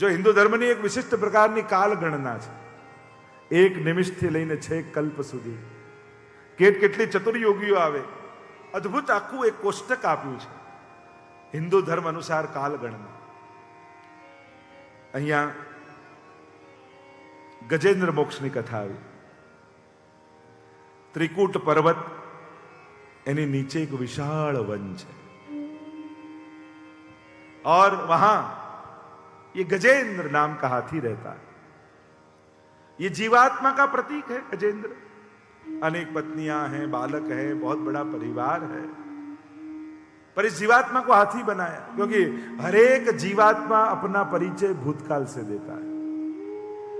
જો હિન્દુ ધર્મની એક વિશિષ્ટ પ્રકારની કાલગણના છે, એક નિમિષથી લઈને છેક કલ્પ સુધી. કેટ કેટલી ચતુર્યોગીઓ આવે. અદ્ભુત આખું એક કોષ્ટક આપ્યું છે. હિન્દુ ધર્મ અનુસાર કાલગણના. અહીંયા ગજેન્દ્ર મોક્ષની કથા આવી. ત્રિકૂટ પર્વત એની નીચે એક વિશાળ વન છે. ઓર વહાં ये गजेंद्र नाम का हाथी रहता है। ये जीवात्मा का प्रतीक है गजेंद्र। अनेक पत्नियाँ हैं, बालक है, बहुत बड़ा परिवार है। पर इस जीवात्मा को हाथी बनाया, क्योंकि हरेक जीवात्मा अपना परिचय भूतकाल से देता है।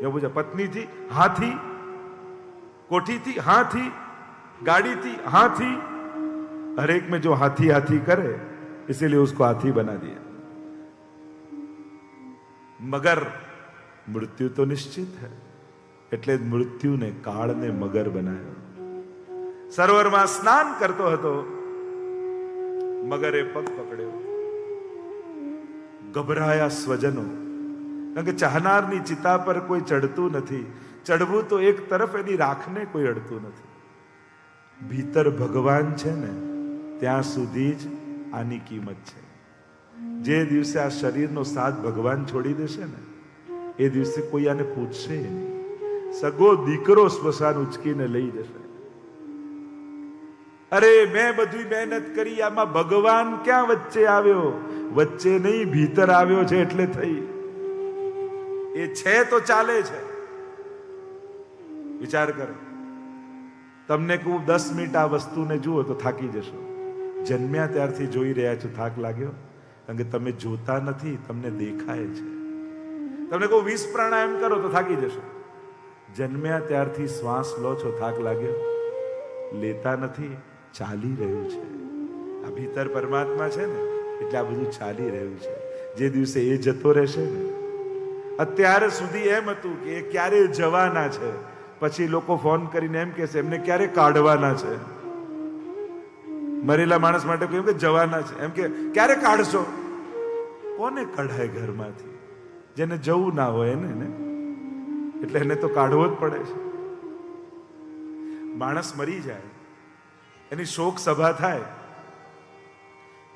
ये मुझे पत्नी थी, हाथी, कोठी थी, हाथी, गाड़ी थी, हाथी, हर एक में जो हाथी हाथी करे, इसीलिए उसको हाथी बना दिया। મગર મૃત્યુ તો નિશ્ચિત હે એટલે મૃત્યુને કાળને મગર બનાવ્યો સરોવરમાં સ્નાન કરતો હતો મગરે પગ પકડ્યો ગભરાયા સ્વજનો કારણ કે ચાહનારની ચિતા પર કોઈ ચડતું નથી ચડવું તો એક તરફ એની રાખને કોઈ અડતું નથી ભીતર ભગવાન છે ને ત્યાં સુધી જ આની કિંમત છે જે દિવસે આ શરીરનો સાથ ભગવાન છોડી દેશે ને, એ દિવસે કોઈ આને પૂછશે સગો દીકરો સ્મશાન ઉચકીને લઈ જશે. અરે, મેં બધી મહેનત કરી, આમાં ભગવાન ક્યાં વચ્ચે આવ્યો? વચ્ચે નહીં, ભીતર આવ્યો છે એટલે થઈ. એ છે તો ચાલે છે. વિચાર કરો. તમને કહું, દસ મિનિટ આ વસ્તુને જુઓ તો થાકી જશો. જન્મ્યા ત્યારથી જોઈ રહ્યા છો, થાક લાગ્યો? કારણ કે તમે જોતા નથી, તમને દેખાય છે. તમને કહું, વીસ પ્રાણાયામ કરો તો થાકી જશો. જન્મ્યા ત્યારથી શ્વાસ લો છો, થાક લાગ્યો લેતા નથી, ચાલી રહ્યું છે. આ ભીતર પરમાત્મા છે ને, એટલે આ બધું ચાલી રહ્યું છે. જે દિવસે એ જતો રહેશે ને, અત્યાર સુધી એમ હતું કે એ ક્યારે જવાના છે. પછી લોકો ફોન કરીને એમ કહેશે, એમને ક્યારે કાઢવાના છે? મરેલા માણસ માટે કહ્યું કે જવાના છે. એમ કે, ક્યારે કાઢશો? કોને કઢાય ઘરમાંથી? જેને જવું ના હોય એને ને એટલે એને તો કાઢવો જ પડે છે. માણસ મરી જાય, એની શોક સભા થાય.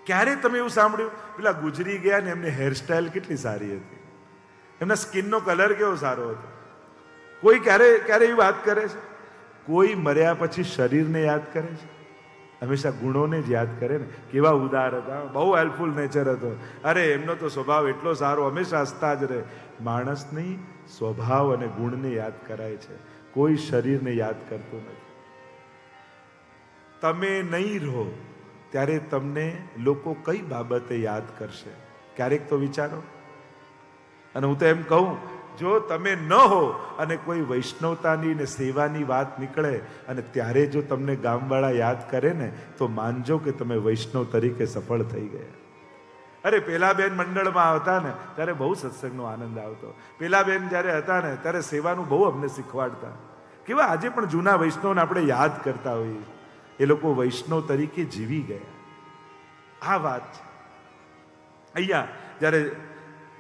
ક્યારે તમે એવું સાંભળ્યું? પેલા ગુજરી ગયા ને એમની હેરસ્ટાઈલ કેટલી સારી હતી. એમના સ્કિનનો કલર કેવો સારો હતો. કોઈ ક્યારે ક્યારે એવી વાત કરે છે? કોઈ મર્યા પછી શરીરને યાદ કરે છે? હંમેશા ગુણોને જ યાદ કરે ને. કેવા ઉદાર હતા. બહુ હેલ્પફુલ નેચર હતો. અરે, એમનો તો સ્વભાવ એટલો સારો, હંમેશા હસતા જ રહે. માણસની સ્વભાવ અને ગુણને યાદ કરાય છે. કોઈ શરીરને યાદ કરતું નથી. તમે નહીં રહો, ત્યારે તમને લોકો કઈ બાબતે યાદ કરશે? ક્યારેક તો વિચારો. અને હું તો એમ કહું જો તમે ન હો અને કોઈ વૈષ્ણવતાની ને સેવાની વાત નીકળે અને ત્યારે જો તમને ગામવાળા યાદ કરે ને, તો માનજો કે તમે વૈષ્ણવ તરીકે સફળ થઈ ગયા. અરે પેલા બેન મંડળમાં આવતા ને, ત્યારે બહુ સત્સંગનો આનંદ આવતો. પેલા બેન જ્યારે હતા ને, ત્યારે સેવાનું બહુ અમને શીખવાડતા. કેવા આજે પણ જૂના વૈષ્ણવને આપણે યાદ કરતા હોઈએ. એ લોકો વૈષ્ણવ તરીકે જીવી ગયા. આ વાત છે. અહીંયા જ્યારે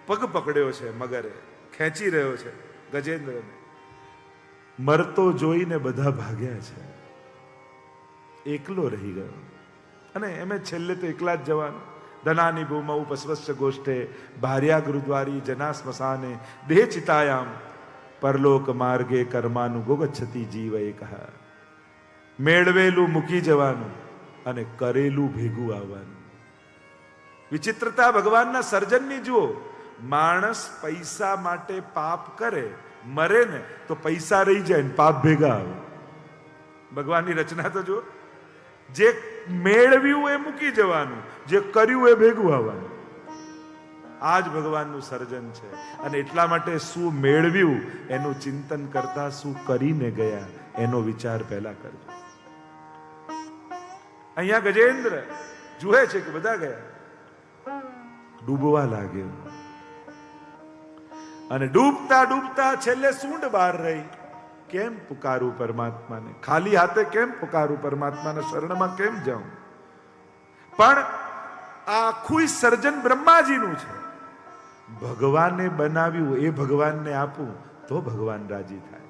પગ પકડ્યો છે મગરે ખેંચી રહ્યો છે ગજેન્દ્રને. મરતો જોઈને બધા ભાગ્યા છે. એકલો રહી ગયો. અને એમે છેલ્લે તો એકલા જ જવાનું. ધનાની ભૂમૌ પસ્વસ્ય ગોષ્ઠે, ભાર્યા ગુરુદ્વારી જના સ્મશાને, દેહ ચિતાયામ, પરલોક માર્ગે કર્માનું ગોગચ્છતી જીવ કહા મેળવેલું મૂકી જવાનું અને કરેલું ભેગું આવવાનું. વિચિત્રતા ભગવાનના સર્જનની જુઓ. માણસ પૈસા માટે પાપ કરે, મરે ને, તો પૈસા રહી જાય ને પાપ ભેગા આવે. ભગવાનની રચના તો જુઓ. જે મેળવ્યું એ મૂકી જવાનું, જે કર્યું એ ભેગું આવવાનું. આ જ ભગવાનનું સર્જન છે. અને એટલા માટે શું મેળવ્યું, એનું ચિંતન કરતા શું કરીને ગયા, એનો વિચાર પહેલા કરજો. અહીંયા ગજેન્દ્ર જુએ છે કે બધા ગયા? ડૂબવા લાગ્યો. અને ડૂબતા ડૂબતા છેલ્લે સૂંડ બહાર રહી. કેમ પુકારું પરમાત્માને? ખાલી હાથે કેમ પુકારું પરમાત્માને શરણમાં કેમ જાઉં? પણ આ આખું સર્જન બ્રહ્માજીનું છે. ભગવાને બનાવ્યું, એ ભગવાનને આપું, તો ભગવાન રાજી થાય.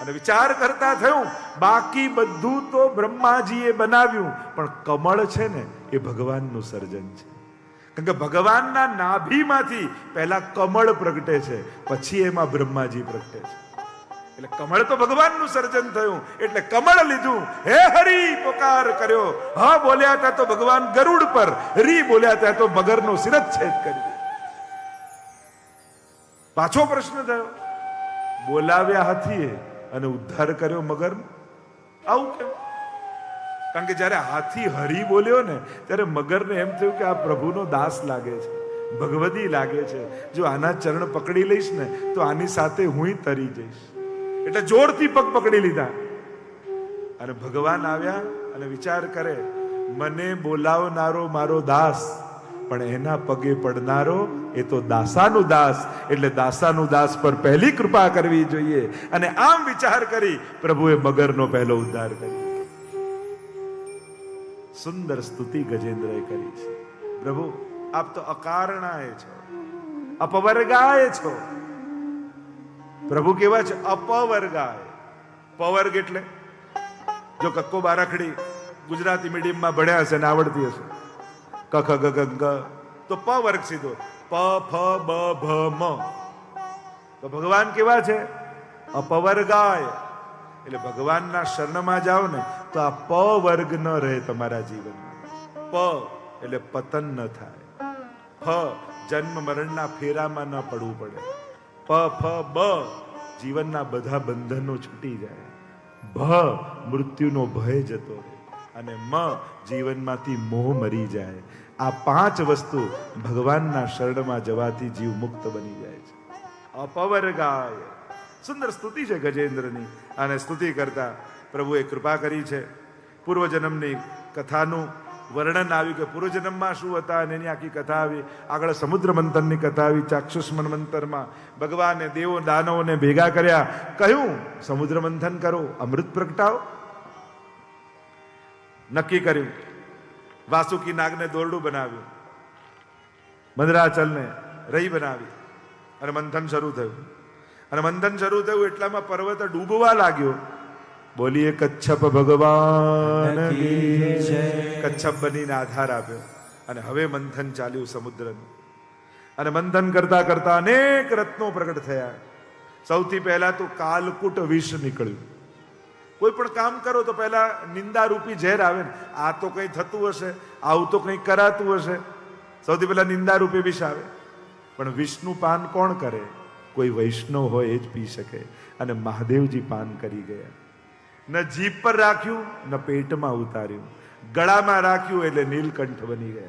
અને વિચાર કરતા થયું, બાકી બધું તો બ્રહ્માજીએ બનાવ્યું, પણ કમળ છે ને, એ ભગવાનનું સર્જન છે. કારણ કે ભગવાનના નાભીમાંથી પહેલા કમળ પ્રગટે છે, પછી એમાં બ્રહ્માજી પ્રગટે છે. એટલે કમળ તો ભગવાનનું સર્જન થયું, એટલે કમળ લીધું. હે હરી, પોકાર કર્યો. હા બોલ્યા હતા તો ભગવાન ગરુડ પર, રી બોલ્યા હતા તો મગરનો કરી કર્યો પાછો પ્રશ્ન થયો. બોલાવ્યા હાથીએ અને ઉદ્ધાર કર્યો મગર આવું કેમ? કારણ કે જ્યારે હાથી હરી બોલ્યો ને, ત્યારે મગરને એમ થયું કે આ પ્રભુનો દાસ લાગે છે, ભગવદી લાગે છે. જો આના ચરણ પકડી લઈશ ને, તો આની સાથે હુંય તરી જઈશ. એટલે જોરથી પગ પકડી લીધા. અને ભગવાન આવ્યા અને વિચાર કરે, મને બોલાવનારો મારો દાસ, પણ એના પગે પડનારો એ તો દાસાનું દાસ, એટલે દાસાનું દાસ પર પહેલી કૃપા કરવી જોઈએ. અને આમ વિચાર કરી પ્રભુએ મગરનો પહેલો ઉદ્ધાર કર્યો. સુંદર સ્તુતિ ગજેન્દ્રએ કરી છે. પ્રભુ, આપ તો અકારણાએ છો અપવર્ગાય છો. પ્રભુ કેવા છે? અપવર્ગાય પવર્ગ એટલે? જો કક્કો બારાખડી ગુજરાતી મીડિયમમાં ભણ્યા હશે ને આવડતી હશે. ક, ખ, ગ ગ ગ. તો પ વર્ગ સીધો. પ, ફ, બ ભ મ. તો ભગવાન કેવા છે? અપવર્ગાય. એટલે ભગવાનના શરણમાં જાઓ ને તો આ પ વર્ગ ન રહે તમારા જીવનમાં. પ એટલે પતન ન થાય. ફ જન્મ મરણના ફેરામાં ન પડવું પડે. પ, ફ, બ જીવનના બધા બંધનો છૂટી જાય. ભ મૃત્યુનો ભય જતો રહે અને મ જીવનમાંથી મોહ મરી જાય. આ પાંચ વસ્તુ ભગવાનના શરણમાં જવાથી જીવ મુક્ત બની જાય છે. અપવર્ગાય. સુંદર સ્તુતિ છે ગજેન્દ્રની. અને સ્તુતિ કરતા પ્રભુએ કૃપા કરી છે. પૂર્વજન્મની કથાનું વર્ણન આવ્યું કે પૂર્વજન્મમાં શું હતા અને એની આખી કથા આવી. આગળ સમુદ્ર મંથનની કથા આવી, ચાક્ષુષ મંતરમાં ભગવાને દેવો દાનવોને ભેગા કર્યા. કહ્યું, સમુદ્ર મંથન કરો, અમૃત પ્રગટાવો. નક્કી કર્યું. વાસુકી નાગને દોરડું બનાવ્યું. મંદરાચલને રહી બનાવી. અને મંથન શરૂ થયું. અને મંથન શરૂ થયું એટલામાં પર્વત ડૂબવા લાગ્યો. બોલીએ કચ્છપ ભગવાન કચ્છપ બનીને આધાર આપ્યો. અને હવે મંથન ચાલ્યું સમુદ્રનું. અને મંથન કરતા કરતા અનેક રત્નો પ્રગટ થયા. સૌથી પહેલા તો કાલકુટ વિષ નીકળ્યું. કોઈ પણ કામ કરો તો પહેલા નિંદા રૂપી ઝેર આવે ને. આ તો કંઈ થતું હશે આવું તો કંઈ કરાતું હશે. સૌથી પહેલા નિંદા રૂપે વિષ આવે. પણ વિષનું પાન કોણ કરે? કોઈ વૈષ્ણવ હોય એ જ પી શકે. અને મહાદેવજી પાન કરી ગયા. ન જીભ પર રાખ્યું, ન પેટમાં ઉતાર્યું. ગળામાં રાખ્યું એટલે નીલકંઠ બની ગયા.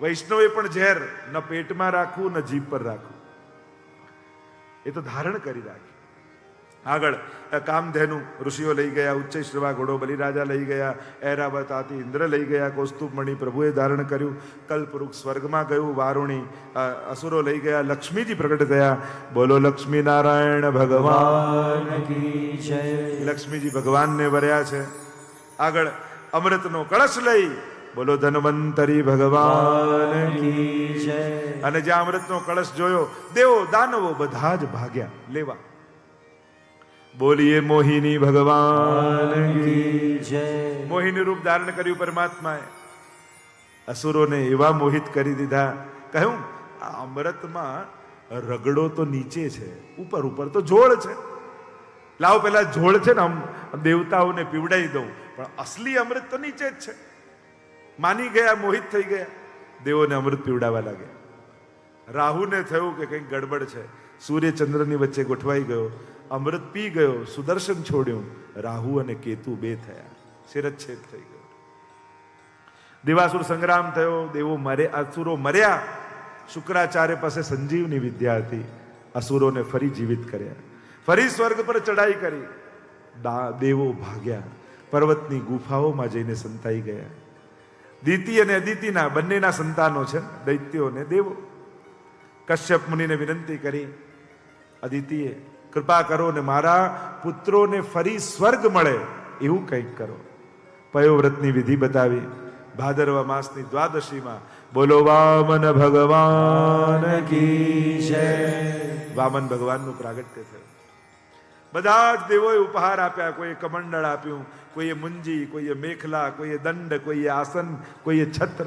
વૈષ્ણવે પણ ઝેર, ન પેટમાં રાખવું, ન જીભ પર રાખવું. એ તો ધારણ કરી રાખ્યું. આગળ કામધેનુ ઋષિઓ લઈ ગયા ઉચ્ચ શ્રવા ઘોડો બલિરાજા લઈ ગયા, ઐરાવત આથી ઇન્દ્ર લઈ ગયા, કૌસ્તુભમણિ પ્રભુએ ધારણ કર્યું, કલ્પવૃક્ષ સ્વર્ગમાં ગયું, વારુણી અસુરો લઈ ગયા, લક્ષ્મીજી પ્રગટ થયા. બોલો લક્ષ્મી નારાયણ ભગવાન લક્ષ્મીજી ભગવાનને વર્યા છે. આગળ, અમૃતનો કળશ લઈ. બોલો, ધનવંતરી ભગવાન અને જ્યાં અમૃતનો કળશ જોયો, દેવો દાનવો બધા જ ભાગ્યા. લેવા. બોલીએ મોહિની ભગવાન મોહિની રૂપ ધારણ કર્યું પરમાત્માએ. અસુરોને એવા મોહિત કરી દીધા. કહ્યું આ અમૃતમાં રગડો તો નીચે છે ઉપર ઉપર તો જોડ છે. લાવ પેલા જોડ છે ને આમ દેવતાઓને પીવડાવી દઉં પણ અસલી અમૃત તો નીચે જ છે. માની ગયા મોહિત થઈ ગયા. દેવોને અમૃત પીવડાવવા લાગ્યા. રાહુને થયું કે કંઈક ગડબડ છે. સૂર્ય ચંદ્રની વચ્ચે ગોઠવાઈ ગયો. અમૃત પી ગયો, સુદર્શન છોડ્યું, રાહુ અને કેતુ બે થયા. શિરચ્છેદ થઈ ગયો. દેવાસુર સંગ્રામ થયો, દેવો મરે, અસુરો મર્યા. શુક્રાચાર્ય પાસે સંજીવની વિદ્યા હતી. અસુરોને ફરી જીવિત કર્યા. ફરી સ્વર્ગ પર ચડાઈ કરી. દેવો ભાગ્યા. પર્વતની ગુફાઓમાં જઈને સંતાઈ ગયા. દીતિ અને અદિતિના બંનેના સંતાનો છે, દૈત્યો અને દેવો. કશ્યપ મુનિને વિનંતી કરી, અદિતિએ કૃપા કરો ને મારા પુત્રોને ફરી સ્વર્ગ મળે, એવું કંઈક કરો. પયોવ્રતની વિધિ બતાવી, ભાદરવા માસની દ્વાદશીમાં બોલો, વામન ભગવાન કી જય. વામન ભગવાનનું પ્રાગટ્ય થયું. બધા જ દેવોએ ઉપહાર આપ્યા, કોઈએ કમંડળ આપ્યું, કોઈએ મુંજી, કોઈએ મેખલા, કોઈએ દંડ, કોઈએ આસન, કોઈએ છત્ર.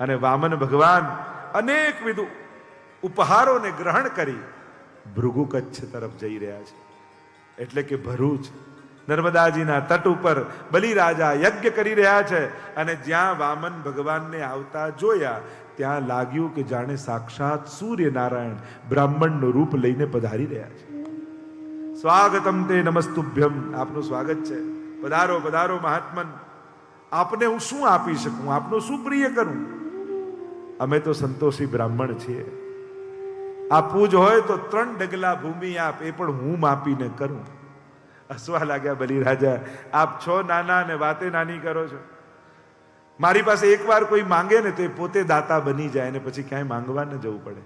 અને વામન ભગવાન અનેકવિધ ઉપહારોને ગ્રહણ કરી ભૃગુ કચ્છ તરફ જઈ રહ્યા છે. એટલે કે ભરૂચ. નર્મદાજીના તટ ઉપર બલિરાજા યજ્ઞ કરી રહ્યા છે અને જ્યાં વામન ભગવાનને આવતા જોયા, ત્યાં લાગ્યું કે જાણે સાક્ષાત સૂર્યનારાયણ બ્રાહ્મણનું રૂપ લઈને પધારી રહ્યા છે. સ્વાગતમ તે નમસ્તુભ્યમ. આપનું સ્વાગત છે. પધારો પધારો મહાત્મન. આપને હું શું આપી શકું? આપનું શું પ્રિય કરું? અમે તો સંતોષી બ્રાહ્મણ છીએ. આપવું જ હોય તો ત્રણ ડગલા ભૂમિ આપ, એ પણ હું માપીને કરું. હસવા લાગ્યા બલિરાજા, આપ છો નાના અને વાતે નાની કરો છો. મારી પાસે એકવાર કોઈ માંગે ને તો એ પોતે દાતા બની જાય ને પછી ક્યાંય માંગવા ન જવું પડે.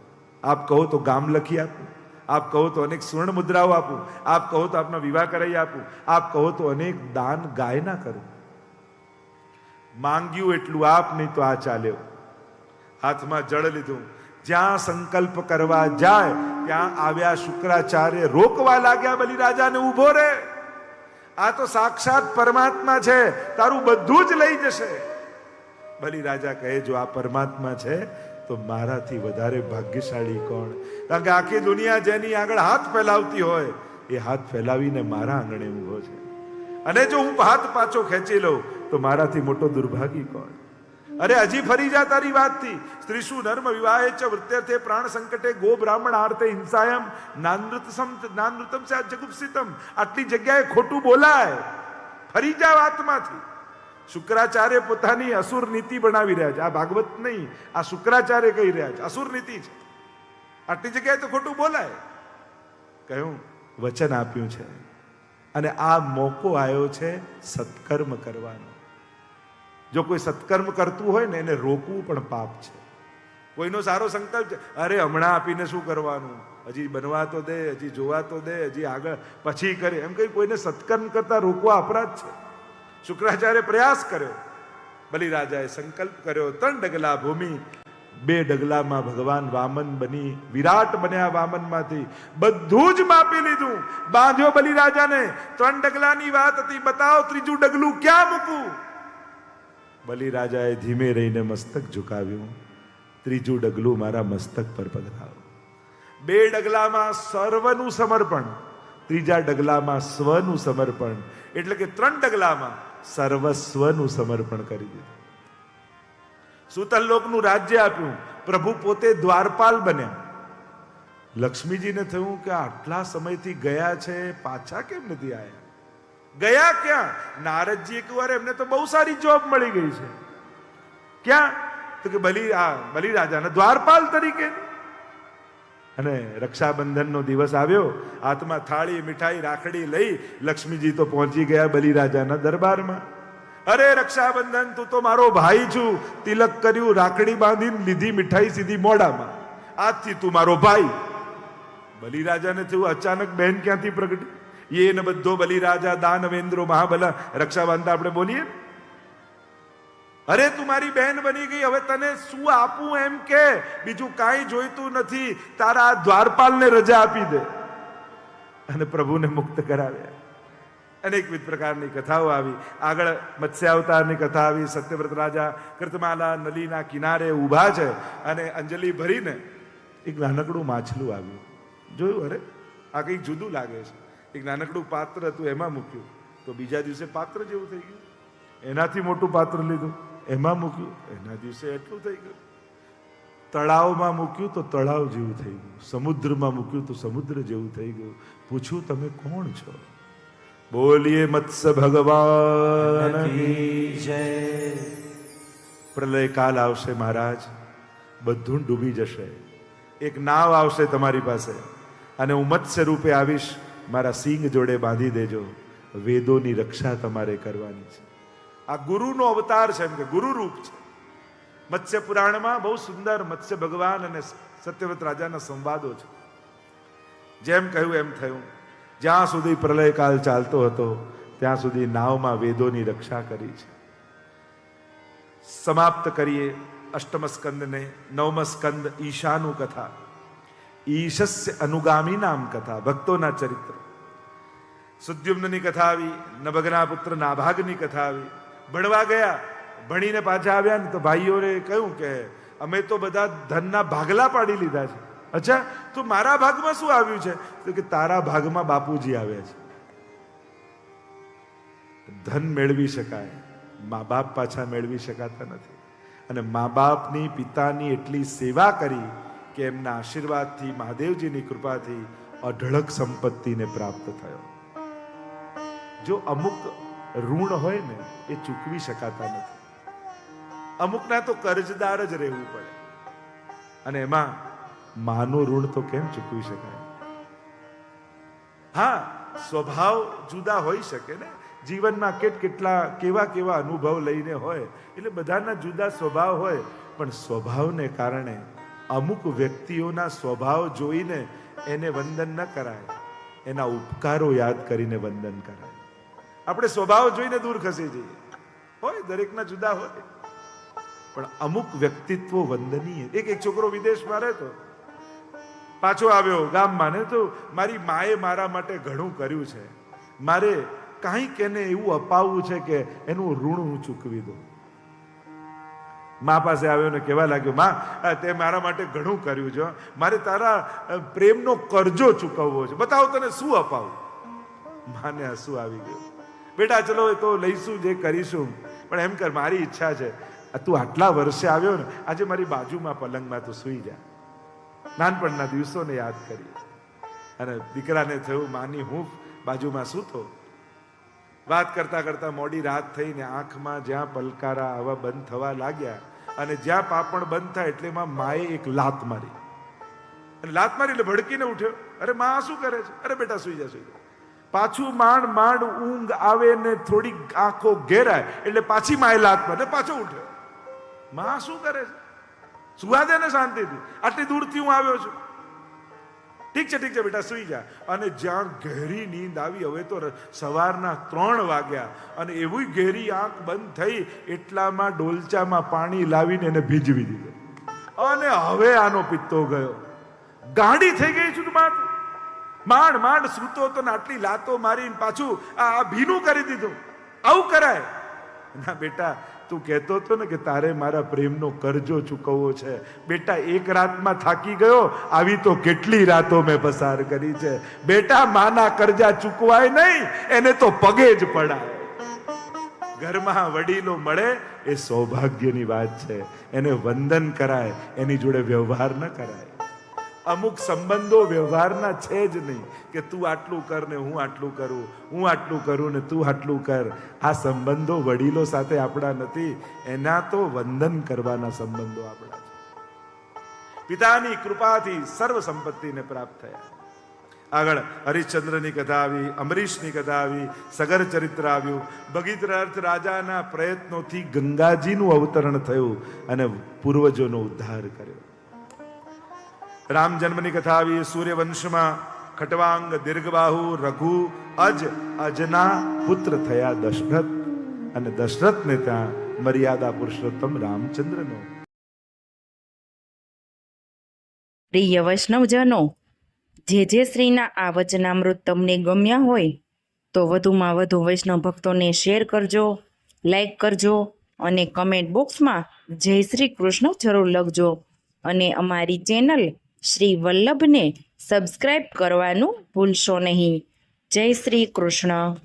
આપ કહો તો ગામ લખી આપું. આપ કહો તો અનેક સુવર્ણ મુદ્રાઓ આપું. આપ કહો તો આપનો વિવાહ કરાવી આપું. આપ કહો તો અનેક દાન ગાયના કરું. માંગ્યું એટલું આપ નહીં તો આ ચાલ્યો. હાથમાં જળ લીધું. જ્યાં સંકલ્પ કરવા જાય, ત્યાં આવ્યા શુક્રાચાર્ય રોકવા લાગ્યા બલિરાજાને ઊભો રે. આ તો સાક્ષાત પરમાત્મા છે, તારું બધું જ લઈ જશે. બલિરાજા કહે, જો આ પરમાત્મા છે, તો મારાથી વધારે ભાગ્યશાળી કોણ? કારણ કે આખી દુનિયા જેની આગળ હાથ ફેલાવતી હોય, એ હાથ ફેલાવીને મારા આંગણે ઊભો છે. અને જો હું હાથ પાછો ખેંચી લઉં, તો મારાથી મોટો દુર્ભાગી કોણ? અરે હજી ફરી જા તારી વાતથી. સ્ત્રીશુ ધર્મ વિવાહે ચ વૃત્યર્થે પ્રાણ સંકટે ગો બ્રાહ્મણ આર્તે હિંસાયમ. નાનૃતસમ નાનૃતમ ચ જગુપ્સિતમ. આટલી જગ્યાએ ખોટું બોલાય. ફરી જા વાતમાંથી. શુક્રાચાર્ય પોતાની અસુર નીતિ બનાવી રહ્યા છે. આ ભાગવત નહીં, આ શુક્રાચાર્ય કહી રહ્યા છે. અસુર નીતિ છે. આટલી જગ્યાએ તો ખોટું બોલાય. કહ્યું, વચન આપ્યું છે. અને આ મોકો આવ્યો છે સત્કર્મ કરવાનો. જો કોઈ સત્કર્મ કરતું હોય ને એને રોકવું પણ પાપ છે. કોઈનો સારો સંકલ્પ છે, અરે હમણાં આપીને શું કરવાનું? હજી બનવા તો દે, હજી જોવા તો દે, હજી આગળ પછી કરે. એમ કઈ કોઈને સત્કર્મ કરતા રોકવા અપરાધ છે. શુક્રાચાર્ય પ્રયાસ કર્યો. બલિરાજાએ સંકલ્પ કર્યો, ત્રણ ડગલા ભૂમિ, બે ડગલામાં ભગવાન વામન બની, વિરાટ બન્યા વામનમાંથી. બધું જ માપી લીધું. બાંધ્યો બલિરાજાને. ત્રણ ડગલાની વાત હતી, બતાવો ત્રીજું ડગલું ક્યાં મૂકું બલિરાજાએ ધીમે રહીને મસ્તક ઝુકાવ્યું. ત્રીજું ડગલું મારા મસ્તક પર પધરાવો બે ડગલામાં સર્વનું સમર્પણ, ત્રીજા ડગલામાં સ્વનું સમર્પણ, એટલે કે ત્રણ ડગલામાં સર્વસ્વનું સમર્પણ કરી દીધું. સુતલ્લોકનું રાજ્ય આપ્યું, પ્રભુ પોતે દ્વારપાલ બન્યા. લક્ષ્મીજીને થયું કે આટલા સમયથી ગયા છે, પાછા કેમ નથી આવ્યા ગયા ક્યાં? નારદજી એકવાર એમને તો બહુ સારી જોબ મળી ગઈ છે. ક્યાં? તો કે બલિ, આ, બલિરાજાના દ્વારપાલ તરીકે. અને રક્ષાબંધનનો દિવસ આવ્યો, હાથમાં થાળી, મીઠાઈ, રાખડી લઈ લક્ષ્મીજી તો પહોંચી ગયા બલિરાજાના દરબારમાં. અરે રક્ષાબંધન, તું તો મારો ભાઈ છું. તિલક કર્યું, રાખડી બાંધીને લીધી મીઠાઈ સીધી મોઢામાં. આજથી તું મારો ભાઈ. બલિરાજાને થયું અચાનક બેન ક્યાંથી પ્રગટી? એ બધો બધો બલિરાજા દાનવેન્દ્રો મહાબલા રક્ષા બાંધતા આપણે બોલીએ અરે તું મારી બહેન બની ગઈ હવે તને શું આપું એમ કે બીજું કાંઈ જોઈતું નથી તારા દ્વારપાલને રજા આપી દે અને પ્રભુને મુક્ત કરાવ્યા અનેકવિધ પ્રકારની કથાઓ આવી આગળ મત્સ્ય અવતારની કથા આવી સત્યવ્રત રાજા કૃતમાલા નલીના કિનારે ઊભા છે અને અંજલિ ભરીને એક નાનકડું માછલું આવ્યું જોયું અરે આ કંઈક જુદું લાગે છે એક નાનકડું પાત્ર હતું એમાં મૂક્યું. તો બીજા દિવસે પાત્ર જેવું થઈ ગયું. એનાથી મોટું પાત્ર લીધું. એમાં મૂક્યું. એના દિવસે એટલું થઈ ગયું. તળાવમાં મૂક્યું તો તળાવ જેવું થઈ ગયું. સમુદ્રમાં મૂક્યું તો સમુદ્ર જેવું થઈ ગયું. પૂછ્યું તમે કોણ છો? બોલીએ મત્સ્ય ભગવાન પ્રલય કાલ આવશે મહારાજ. બધું ડૂબી જશે. એક નાવ આવશે તમારી પાસે. અને હું મત્સ્ય રૂપે આવીશ. મારા સિંગ જોડે બાંધી દેજો. વેદોની રક્ષા તમારે કરવાની છે. આ ગુરુનો અવતાર છે એમ કે ગુરુ રૂપ છે. મત્સ્ય પુરાણમાં બહુ સુંદર મત્સ્ય ભગવાન અને સત્યવ્રત રાજાના સંવાદો છે. જેમ કહ્યું એમ થયું. જ્યાં સુધી પ્રલયકાલ ચાલતો હતો, ત્યાં સુધી નાવમાં વેદોની રક્ષા કરી છે. સમાપ્ત કરીએ અષ્ટમ સ્કંદને નવમ સ્કંદ ઈશાનું કથા. ઈશસ્ય અનુગામી નામ કથા ભક્તોના ચરિત્ર સુદ્યુમ્નની કથા આવી નભગના પુત્ર નાભાગની કથા આવી ભણવા ગયા ભણીને પાછા આવ્યા ને તો ભાઈઓને કહ્યું કે, અમે તો બધા ધનના ભાગલા પાડી લીધા છે. અચ્છા, તો મારા ભાગમાં શું આવ્યું છે? તો કે તારા ભાગમાં બાપુજી આવ્યા છે. ધન મેળવી શકાય, મા બાપ પાછા મેળવી શકાતા નથી. અને મા બાપની પિતાની એટલી સેવા કરી કે એમના આશીર્વાદથી, મહાદેવજીની કૃપાથી અઢળક સંપત્તિને પ્રાપ્ત થયો. જો અમુક ઋણ હોય ને, એ ચૂકવી શકાતા નથી. અમુકના તો કરજદાર જ રહેવું પડે. અને એમાં માનું ઋણ તો કેમ ચૂકવી શકાય? હા, સ્વભાવ જુદા હોઈ શકે ને. જીવનમાં કેટ કેટલા, કેવા કેવા અનુભવ લઈને હોય. એટલે બધાના જુદા સ્વભાવ હોય. પણ સ્વભાવને કારણે અમુક વ્યક્તિઓના સ્વભાવ જોઈને એને વંદન ન કરાય. એના ઉપકારો યાદ કરીને વંદન કરાય. આપણે સ્વભાવ જોઈને દૂર ખસી જઈએ. હોય, દરેકના જુદા હોય. પણ અમુક વ્યક્તિત્વ વંદનીય. એક એક છોકરો વિદેશમાં રહેતો. પાછો આવ્યો ગામમાં ને તો મારી માએ મારા માટે ઘણું કર્યું છે. મારે કાંઈક એને એવું અપાવવું છે કે એનું ઋણ હું ચૂકવી દઉં. મા પાસે આવ્યો ને કહેવા લાગ્યો, માં તે મારા માટે ઘણું કર્યું છે મારે તારા પ્રેમનો કરજો ચૂકવવો છે. બતાવો તને શું અપાવું? માને હસવું આવી ગયું. બેટા, ચલો એ તો લઈશું જે કરીશું. પણ એમ કર, મારી ઈચ્છા છે. તું આટલા વર્ષે આવ્યો ને, આજે મારી બાજુમાં પલંગમાં તું સૂઈ જા. નાનપણના દિવસોને યાદ કરી. અને દીકરાને થયું માની હું બાજુમાં સૂતો. વાત કરતા કરતા મોડી રાત થઈને આંખમાં જ્યાં પલકારા આવા બંધ થવા લાગ્યા અને જ્યાં પાપણ બંધ થાય એટલે એમાં માએ એક લાત મારી. અને લાત મારી એટલે ભડકીને ઉઠ્યો. અરે મા શું કરે છે? અરે બેટા સુઈ જા સુઈ જા. પાછું માંડ માંડ ઊંઘ આવે ને થોડી આંખો ઘેરાય એટલે પાછી માએ લાત મારે પાછો ઉઠ્યો. મા શું કરે છે? સુવા દે ને શાંતિથી. આટલી દૂરથી હું આવ્યો છું. ઠીક છે ઠીક છે બેટા, સુઈ જા. અને જ્યાં ગહેરી નીંદ આવી, હવે તો સવારના ત્રણ વાગ્યા અને એવી ગહેરી આંખ બંધ થઈ, એટલામાં ડોલચામાં પાણી લાવીને એને ભીજવી દીધું. અને હવે આનો પિત્તો ગયો. ગાડી થઈ ગઈ છું માં તું. માંડ માંડ શ્રુતો તો આટલી લાતો મારીને પાછું આ ભીનું કરી દીધું. આવું કરાય. ના બેટા તું કહેતો હતો ને કે તારે મારા પ્રેમનો કરજો ચૂકવવો છે. બેટા, એક રાતમાં થાકી ગયો, આવી તો કેટલી રાતો મેં પસાર કરી છે. બેટા, માના કરજા ચૂકવાય નહીં, એને તો પગે જ પડાય ઘરમાં વડીલો મળે, એ સૌભાગ્યની વાત છે. એને વંદન કરાય, એની જોડે વ્યવહાર ન કરાય. અમુક સંબંધો વ્યવહારના છે જ નહીં કે તું આટલું કર ને હું આટલું કરું, હું આટલું કરું ને તું આટલું કર. આ સંબંધો વડીલો સાથે આપણા નથી, એના તો વંદન કરવાના સંબંધો આપણા છે. પિતાની કૃપાથી સર્વ સંપત્તિને પ્રાપ્ત થયા. આગળ હરિશ્ચંદ્રની કથા આવી, અમરીશની કથા આવી, સગર ચરિત્ર આવ્યું. ભગીરથ રાજાના પ્રયત્નોથી ગંગાજીનું અવતરણ થયું અને પૂર્વજોનો ઉદ્ધાર કર્યો. રામ જન્મની કથા આવી, સૂર્યવંશમાં ખટવાંગ, દીર્ઘબાહુ, રઘુ, અજ, અજના પુત્ર થયા દશરથ. અને દશરથને ત્યાં મર્યાદા પુરુષોત્તમ રામચંદ્રનો. પ્રિય વૈષ્ણવજનો, જે જે શ્રીના આ વચનામૃત તમને ગમ્યા હોય, તો વધુમાં વધુ વૈષ્ણવ ભક્તોને શેર કરજો, લાઈક કરજો, અને કમેન્ટ બોક્સમાં જય શ્રી કૃષ્ણ જરૂર લખજો. અને અમારી ચેનલ શ્રી વલ્લભને સબસ્ક્રાઈબ કરવાનું ભૂલશો નહીં. જય શ્રી કૃષ્ણ.